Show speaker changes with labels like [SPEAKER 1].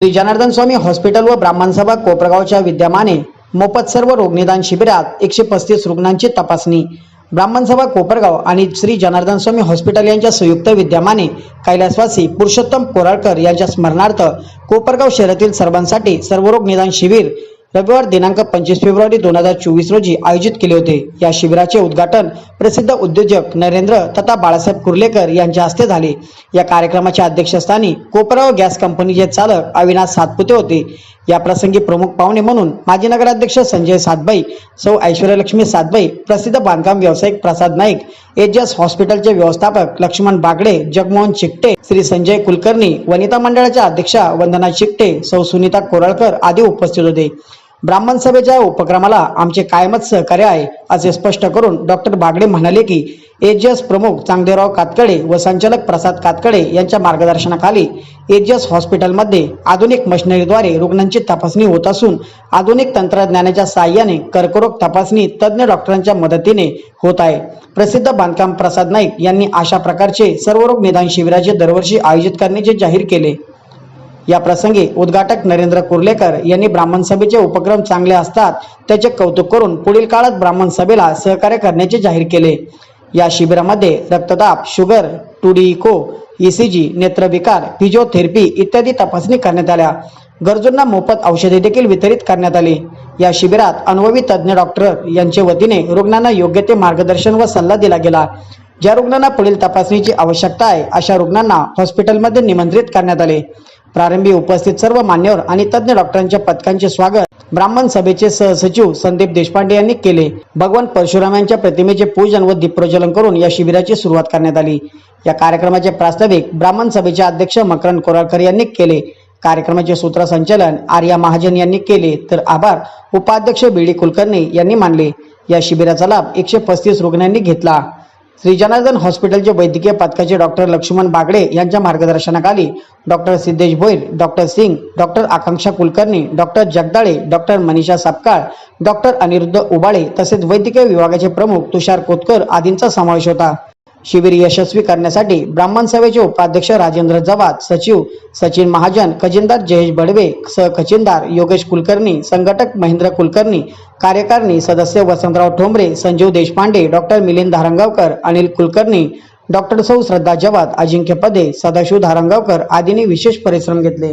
[SPEAKER 1] Shri Janardan Swami hospital व ब्राह्मण सभा कोपरगावच्या विद्यमाने मोफत सर्व रोगनिदान शिबिरात एकशे पस्तीस रुग्णांची तपासणी. ब्राह्मण सभा कोपरगाव आणि श्री जनार्दन स्वामी हॉस्पिटल यांच्या संयुक्त विद्यमाने कैलासवासी पुरुषोत्तम कोराळकर यांच्या स्मरणार्थ कोपरगाव शहरातील सर्वांसाठी सर्वरोग निदान शिबिर रविवार दिनांक पंचवीस फेब्रुवारी दोन हजार चोवीस रोजी आयोजित केले होते. या शिबिराचे उद्घाटन प्रसिद्ध उद्योजक नरेंद्र तथा बाळासाहेब कुर्लेकर यांच्या हस्ते झाले. या कार्यक्रमाच्या अध्यक्षस्थानी कोपराव गॅस कंपनीचे चालक अविनाश सातपुते होते. या प्रसंगी प्रमुख पाहुणे म्हणून माजी नगराध्यक्ष संजय सातबाई सौ ऐश्वर्यलक्ष्मी सातबाई प्रसिद्ध बांधकाम व्यावसायिक प्रसाद नाईक एजस हॉस्पिटलचे व्यवस्थापक लक्ष्मण बागडे जगमोहन चिकटे श्री संजय कुलकर्णी वनिता मंडळाच्या अध्यक्षा वंदना चिकटे सौ सुनीता कोराळकर आदी उपस्थित होते. ब्राह्मण सभेच्या उपक्रमाला आमचे कायमच सहकार्य आहे असे स्पष्ट करून डॉक्टर बागडे म्हणाले की एजीएस प्रमुख चांगदेवराव कातकडे व संचालक प्रसाद कातकडे यांच्या मार्गदर्शनाखाली एजीएस हॉस्पिटलमध्ये आधुनिक मशिनरीद्वारे रुग्णांची तपासणी होत असून आधुनिक तंत्रज्ञानाच्या साहाय्याने कर्करोग तपासणी तज्ज्ञ डॉक्टरांच्या मदतीने होत आहे. प्रसिद्ध बांधकाम प्रसाद नाईक यांनी अशा प्रकारचे सर्वरोग निदान शिबिराचे दरवर्षी आयोजित करण्याचे जाहीर केले. या प्रसंगी उद्घाटक नरेंद्र कुर्लेकर यांनी ब्राह्मण सभेचे उपक्रम चांगले असतात त्याचे कौतुक करून पुढील काळात ब्राह्मण सभेला सहकार्य करण्याचे जाहीर केले. या शिबिरामध्ये रक्तदाब sugar two D echo ECG नेत्रविकार physiotherapy इत्यादी तपासणी करण्यात आल्या. गरजूंना मोफत औषधे देखील वितरित करण्यात आली. या शिबिरात अनुभवी तज्ज्ञ डॉक्टर यांच्या वतीने रुग्णांना योग्य ते मार्गदर्शन व सल्ला दिला गेला. ज्या रुग्णांना पुढील तपासणीची आवश्यकता आहे अशा रुग्णांना हॉस्पिटलमध्ये निमंत्रित करण्यात आले. प्रारंभी उपस्थित सर्व मान्यवर आणि तज्ज्ञ डॉक्टरांच्या पथकांचे स्वागत ब्राह्मण सभेचे सहसचिव संदीप देशपांडे यांनी केले. भगवान परशुराम यांच्या प्रतिमेचे पूजन व दीपप्रज्वलन करून या शिबिराची सुरुवात करण्यात आली. या कार्यक्रमाचे प्रास्ताविक ब्राह्मण सभेचे अध्यक्ष मकरंद कोराळकर यांनी केले. कार्यक्रमाचे सूत्रसंचालन आर्या महाजन यांनी केले. तर आभार उपाध्यक्ष बी डी कुलकर्णी यांनी मानले. या शिबिराचा लाभ एकशे पस्तीस रुग्णांनी घेतला. श्री जनार्दन हॉस्पिटलचे वैद्यकीय पथकाचे डॉक्टर लक्ष्मण बागडे यांच्या मार्गदर्शनाखाली doctor Siddhesh Bhoir doctor Singh doctor Akanksha Kulkarni doctor Jagdale doctor Manisha Sapkal doctor Aniruddha Ubale तसेच वैद्यकीय विभागाचे प्रमुख तुषार कोतकर आदींचा समावेश होता. शिबिर यशस्वी करण्यासाठी ब्राह्मण सभेचे उपाध्यक्ष राजेंद्र जवाद सचिव सचिन महाजन खजिनदार जयेश बडवे सहखजिनदार योगेश कुलकर्णी संघटक महेंद्र कुलकर्णी कार्यकारिणी सदस्य वसंतराव ठोंबरे संजीव देशपांडे डॉक्टर मिलिंद धारंगावकर अनिल कुलकर्णी डॉक्टर सौ श्रद्धा जवाद अजिंक्य पदे सदाशिव धारंगावकर आदींनी विशेष परिश्रम घेतले.